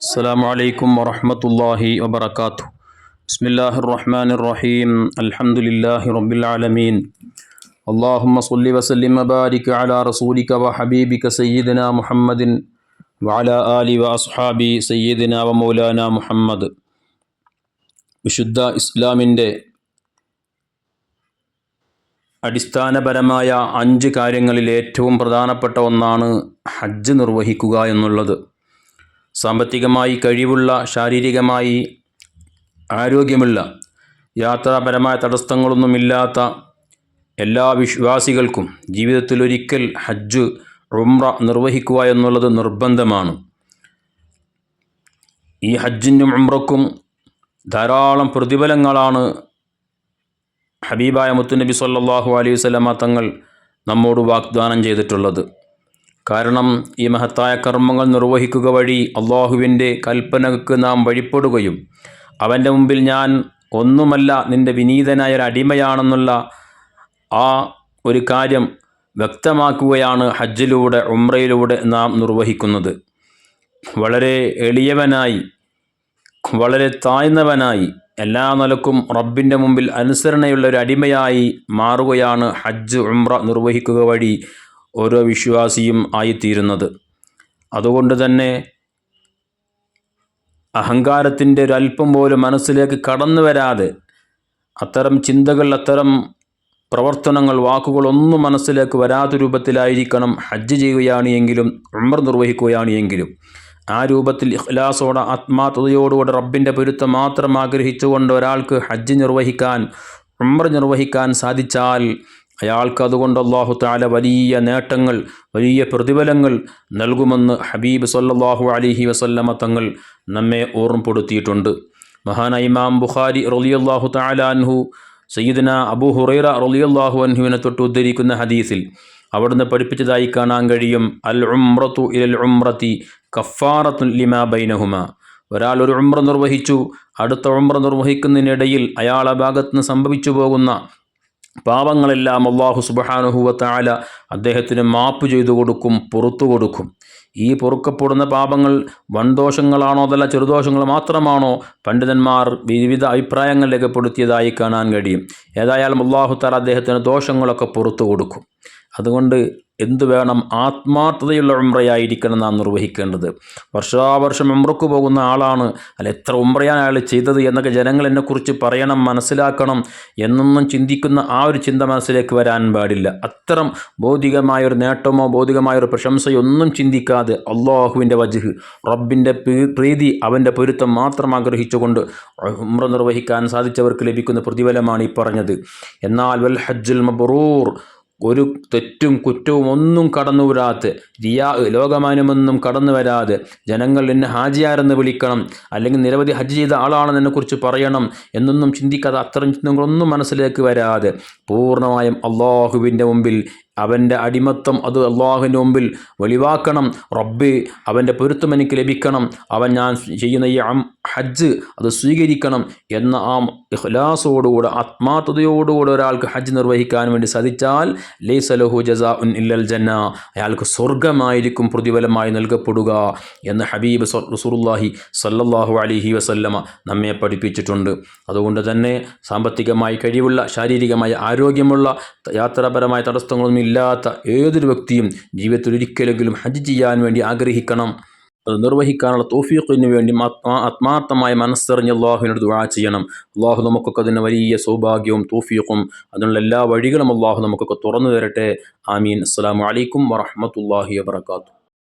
السلام عليكم ورحمة الله وبركاته بسم الله الرحمن الرحيم الحمد لله رب العالمين اللهم صل وسلم وبارك على رسولك وحبيبك سيدنا محمد وعلى آله وأصحابه سيدنا ومولانا محمد വിശുദ്ധ ഇസ്ലാമിൻ്റെ അടിസ്ഥാനപരമായ അഞ്ച് കാര്യങ്ങളിൽ ഏറ്റവും പ്രധാനപ്പെട്ട ഒന്നാണ് ഹജ്ജ് നിർവഹിക്കുക എന്നുള്ളത് സാമ്പത്തികമായി കഴിവുള്ള ശാരീരികമായി ആരോഗ്യമുള്ള യാത്രാപരമായ തടസ്സങ്ങളൊന്നുമില്ലാത്ത എല്ലാ വിശ്വാസികൾക്കും ജീവിതത്തിൽ ഒരിക്കൽ ഹജ്ജ് ഉംറ നിർവഹിക്കുക എന്നുള്ളത് നിർബന്ധമാണ്. ഈ ഹജ്ജിനും ഉംറക്കും ധാരാളം പ്രതിഫലങ്ങളാണ്. ഹബീബായ മുത്തുനബി സല്ലാഹു അലൈഹി തങ്ങൾ നമ്മോട് വാഗ്ദാനം ചെയ്തിട്ടുള്ളത്. കാരണം ഈ മഹത്തായ കർമ്മങ്ങൾ നിർവഹിക്കുക വഴി അള്ളാഹുവിന്റെ കൽപ്പനക്ക് നാം വഴിപ്പെടുകയും അവന്റെ മുമ്പിൽ ഞാൻ ഒന്നുമല്ല നിന്റെ വിനീതനായ ഒരു അടിമയാണെന്നുള്ള ആ ഒരു കാര്യം വ്യക്തമാക്കുകയാണ് ഹജ്ജിലൂടെ ഉമ്രയിലൂടെ നാം നിർവഹിക്കുന്നത്. വളരെ എളിയവനായി വളരെ താഴ്ന്നവനായി എല്ലാ നിലക്കും റബ്ബിന്റെ മുമ്പിൽ അനുസരണയുള്ള ഒരു അടിമയായി മാറുകയാണ് ഹജ്ജ് ഉംറ നിർവഹിക്കുക വഴി ഓരോ വിശ്വാസിയും ആയിത്തീരുന്നത്. അതുകൊണ്ട് തന്നെ അഹങ്കാരത്തിന്റെ ഒരല്പം പോലും മനസ്സിലേക്ക് കടന്നു വരാതെ അത്തരം ചിന്തകൾ അത്തരം പ്രവർത്തനങ്ങൾ വാക്കുകളൊന്നും മനസ്സിലേക്ക് വരാത്ത രൂപത്തിലായിരിക്കണം ഹജ്ജ് ചെയ്യുകയാണ് എങ്കിലും ഉമർ നിർവഹിക്കുകയാണ് എങ്കിലും. ആ രൂപത്തിൽ ഇഖ്ലാസോടെ ആത്മാർത്ഥതയോടുകൂടെ റബ്ബിന്റെ പൊരുത്തം മാത്രം ആഗ്രഹിച്ചുകൊണ്ട് ഒരാൾക്ക് ഹജ്ജ് നിർവഹിക്കാൻ ഉമർ നിർവഹിക്കാൻ സാധിച്ചാൽ അയാൾക്ക് അതുകൊണ്ട് അള്ളാഹു താല വലിയ നേട്ടങ്ങൾ വലിയ പ്രതിഫലങ്ങൾ നൽകുമെന്ന് ഹബീബ് സല്ലാഹു അലിഹി വസല്ലമ തങ്ങൾ നമ്മെ ഓർമ്മപ്പെടുത്തിയിട്ടുണ്ട്. മഹാന ഇമാം ബുഖാരി റലിയല്ലാഹു താലാൻഹു സയ്യിദന അബു ഹുറൈറ റലിയല്ലാഹു അൻഹുവിനെ തൊട്ട് ഉദ്ധരിക്കുന്ന ഹദീസിൽ അവിടുന്ന് പഠിപ്പിച്ചതായി കാണാൻ കഴിയും അൽ ഉംറത്തു ഇൽ ഉംറത്തി കഫാറത്തു ലിമാ ബൈനഹുമ. ഒരാൾ ഒരു ഉംറ നിർവഹിച്ചു അടുത്ത ഉംറ നിർവഹിക്കുന്നതിനിടയിൽ അയാളെ ഭാഗത്ത് നിന്ന് സംഭവിച്ചു പോകുന്ന പാപങ്ങളെല്ലാം അള്ളാഹു സുബഹാനുഹുവത്തായ അദ്ദേഹത്തിന് മാപ്പ് ചെയ്തു കൊടുക്കും പുറത്തു കൊടുക്കും. ഈ പൊറുക്കപ്പെടുന്ന പാപങ്ങൾ വൻദോഷങ്ങളാണോ അതല്ല ചെറുദോഷങ്ങൾ മാത്രമാണോ പണ്ഡിതന്മാർ വിവിധ അഭിപ്രായങ്ങൾ രേഖപ്പെടുത്തിയതായി കാണാൻ കഴിയും. ഏതായാലും അള്ളാഹു താല അദ്ദേഹത്തിന് ദോഷങ്ങളൊക്കെ പുറത്തു കൊടുക്കും. അതുകൊണ്ട് എന്തു വേണം ആത്മാർത്ഥതയുള്ള ഉമ്രയായിരിക്കണം നാം നിർവഹിക്കേണ്ടത്. വർഷാവർഷം ഉമ്രക്ക് പോകുന്ന ആളാണ്. അല്ല എത്ര ഉമ്രയാണ് അയാൾ ചെയ്തത് എന്നൊക്കെ ജനങ്ങൾ എന്നെക്കുറിച്ച് പറയണം മനസ്സിലാക്കണം എന്നൊന്നും ചിന്തിക്കുന്ന ആ ഒരു ചിന്ത മനസ്സിലേക്ക് വരാൻ പാടില്ല. അത്തരം ഭൗതികമായൊരു നേട്ടമോ ഭൗതികമായൊരു പ്രശംസയോ ഒന്നും ചിന്തിക്കാതെ അള്ളാഹുവിന്റെ വജുഹ് റബ്ബിന്റെ പ്രീതി അവന്റെ പൊരുത്തം മാത്രം ആഗ്രഹിച്ചുകൊണ്ട് ഉമ്ര നിർവഹിക്കാൻ സാധിച്ചവർക്ക് ലഭിക്കുന്ന പ്രതിഫലമാണ് ഈ പറഞ്ഞത്. എന്നാൽ വൽ ഹജ്ജുൽ മബ്രൂർ ഒരു തെറ്റും കുറ്റവും ഒന്നും കടന്നു വരാത്ത. റിയാ ലോകമാനമൊന്നും കടന്നു വരാതെ. ജനങ്ങൾ എന്നെ ഹാജിയാരെന്ന് വിളിക്കണം. അല്ലെങ്കിൽ നിരവധി ഹജ്ജ് ചെയ്ത ആളാണെന്ന് എന്നെക്കുറിച്ച് പറയണം എന്നൊന്നും ചിന്തിക്കാതെ അത്തരം ചിന്തകളൊന്നും മനസ്സിലേക്ക് വരാതെ. പൂർണമായും അള്ളാഹുവിന്റെ മുമ്പിൽ അവന്റെ അടിമത്തം അത് അള്ളാഹുവിന്റെ മുമ്പിൽ വെളിവാക്കണം. റബ്ബ് അവന്റെ പൊരുത്തം എനിക്ക് ലഭിക്കണം. അവൻ ഞാൻ ചെയ്യുന്ന ഈ ഹജ്ജ് അത് സ്വീകരിക്കണം എന്ന ആ ഇഖ്ലാസോടുകൂടെ ആത്മാർത്ഥതയോടുകൂടെ ഒരാൾക്ക് ഹജ്ജ് നിർവഹിക്കാൻ വേണ്ടി സാധിച്ചാൽ ലൈസലഹു ജസാ ഉൻ ഇല്ലൽ ജന്ന അയാൾക്ക് സ്വർഗമായിരിക്കും പ്രതിഫലമായി നൽകപ്പെടുക എന്ന് ഹബീബ് റസൂറുല്ലാഹി സല്ലല്ലാഹു അലിഹി വസല്ലമ നമ്മെ പഠിപ്പിച്ചിട്ടുണ്ട്. അതുകൊണ്ട് തന്നെ സാമ്പത്തികമായി കഴിവുള്ള ശാരീരികമായ ആരോഗ്യമുള്ള യാത്രാപരമായ തടസ്സങ്ങളൊന്നും ഇല്ലാത്ത ഏതൊരു വ്യക്തിയും ജീവിതത്തിൽ ഒരിക്കലെങ്കിലും ഹജ്ജ് ചെയ്യാൻ വേണ്ടി ആഗ്രഹിക്കണം. അത് നിർവഹിക്കാനുള്ള തോഫീഖിന് വേണ്ടി ആത്മാർത്ഥമായ മനസ്സറിഞ്ഞ് അള്ളാഹുവിനോട് ദുആ ചെയ്യണം. അള്ളാഹു നമുക്കൊക്കെ അതിന് വലിയ സൗഭാഗ്യവും തോഫീഖും അതിനുള്ള എല്ലാ വഴികളും അള്ളാഹു നമുക്കൊക്കെ തുറന്നു തരട്ടെ. ആമീൻ. അസ്സാം വലൈക്കും വറഹമത്തല്ലാഹി വാത്തു